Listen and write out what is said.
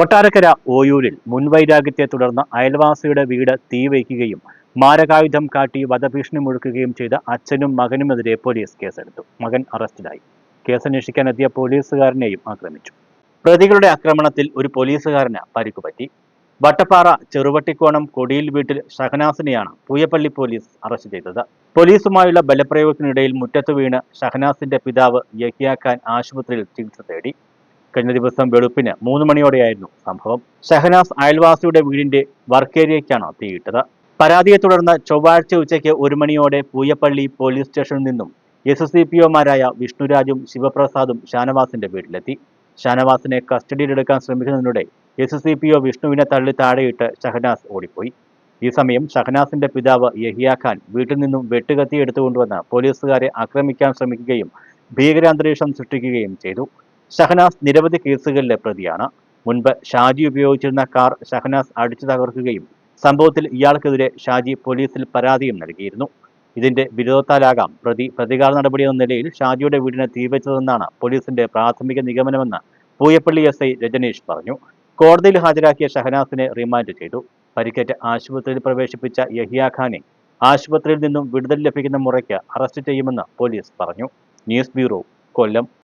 കൊട്ടാരക്കര ഓയൂരിൽ മുൻവൈരാഗ്യത്തെ തുടർന്ന് അയൽവാസിയുടെ വീട് തീവയ്ക്കുകയും മാരകായുധം കാട്ടി വധഭീഷണി മുഴക്കുകയും ചെയ്ത അച്ഛനും മകനുമെതിരെ പോലീസ് കേസെടുത്തു. മകൻ അറസ്റ്റിലായി. കേസന്വേഷിക്കാനെത്തിയ പോലീസുകാരനെയും ആക്രമിച്ചു. പ്രതികളുടെ ആക്രമണത്തിൽ ഒരു പോലീസുകാരന് പരിക്കുപറ്റി വട്ടപ്പാറ ചെറുവട്ടിക്കോണം കൊടിയിൽ വീട്ടിൽ ഷഹനാസിനെയാണ് പൂയപ്പള്ളി പോലീസ് അറസ്റ്റ് ചെയ്തത്. പോലീസുമായുള്ള ബലപ്രയോഗത്തിനിടയിൽ മുറ്റത്ത് വീണ് ഷഹനാസിന്റെ പിതാവ് യഹിയാക്കാൻ ആശുപത്രിയിൽ ചികിത്സ തേടി. കഴിഞ്ഞ ദിവസം വെളുപ്പിന് മൂന്ന് മണിയോടെയായിരുന്നു സംഭവം. ഷഹനാസ് അയൽവാസിയുടെ വീടിന്റെ വർക്ക് ഏരിയയ്ക്കാണ് തീയിട്ടത്. പരാതിയെ തുടർന്ന് ചൊവ്വാഴ്ച ഉച്ചയ്ക്ക് ഒരു മണിയോടെ പൂയപ്പള്ളി പോലീസ് സ്റ്റേഷനിൽ നിന്നും എസ് സി പി ഒമാരായ വിഷ്ണുരാജും ശിവപ്രസാദും ഷാനവാസിന്റെ വീട്ടിലെത്തി. ഷാനവാസിനെ കസ്റ്റഡിയിലെടുക്കാൻ ശ്രമിക്കുന്നതിനിടെ എസ് സി പി ഒ വിഷ്ണുവിനെ തള്ളി താഴെയിട്ട് ഷഹനാസ് ഓടിപ്പോയി. ഈ സമയം ഷഹനാസിന്റെ പിതാവ് യഹിയ ഖാൻ വീട്ടിൽ നിന്നും വെട്ടുകത്തി എടുത്തുകൊണ്ടുവന്ന് പോലീസുകാരെ ആക്രമിക്കാൻ ശ്രമിക്കുകയും ഭീകരാന്തരീക്ഷം സൃഷ്ടിക്കുകയും ചെയ്തു. ഷഹനാസ് നിരവധി കേസുകളിലെ പ്രതിയാണ്. മുൻപ് ഷാജി ഉപയോഗിച്ചിരുന്ന കാർ ഷഹനാസ് അടിച്ചു തകർക്കുകയും സംഭവത്തിൽ ഇയാൾക്കെതിരെ ഷാജി പോലീസിൽ പരാതിയും നൽകിയിരുന്നു. ഇതിന്റെ വിരോധത്താലാകാം പ്രതി പ്രതികാര നടപടി എന്ന നിലയിൽ ഷാജിയുടെ വീടിനെ തീവച്ചതെന്നാണ് പോലീസിന്റെ പ്രാഥമിക നിഗമനമെന്ന് പൂയപ്പള്ളി എസ് ഐ രജനീഷ് പറഞ്ഞു. കോടതിയിൽ ഹാജരാക്കിയ ഷഹനാസിനെ റിമാൻഡ് ചെയ്തു. പരിക്കേറ്റ ആശുപത്രിയിൽ പ്രവേശിപ്പിച്ച യഹിയ ഖാനെ ആശുപത്രിയിൽ നിന്നും വിടുതൽ ലഭിക്കുന്ന മുറയ്ക്ക് അറസ്റ്റ് ചെയ്യുമെന്ന് പോലീസ് പറഞ്ഞു. News bureau Kollam.